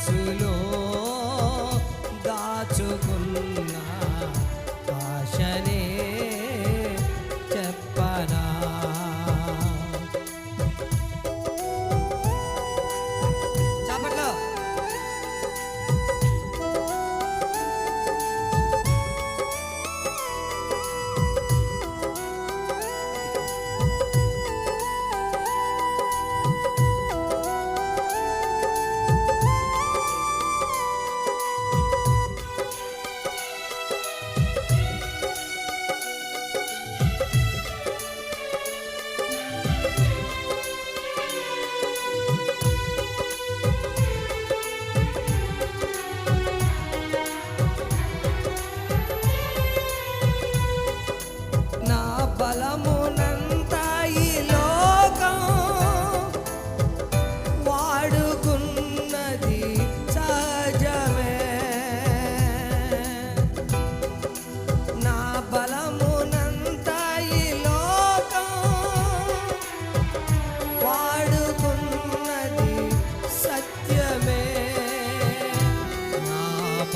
solo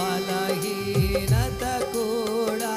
బలహీనత కూడా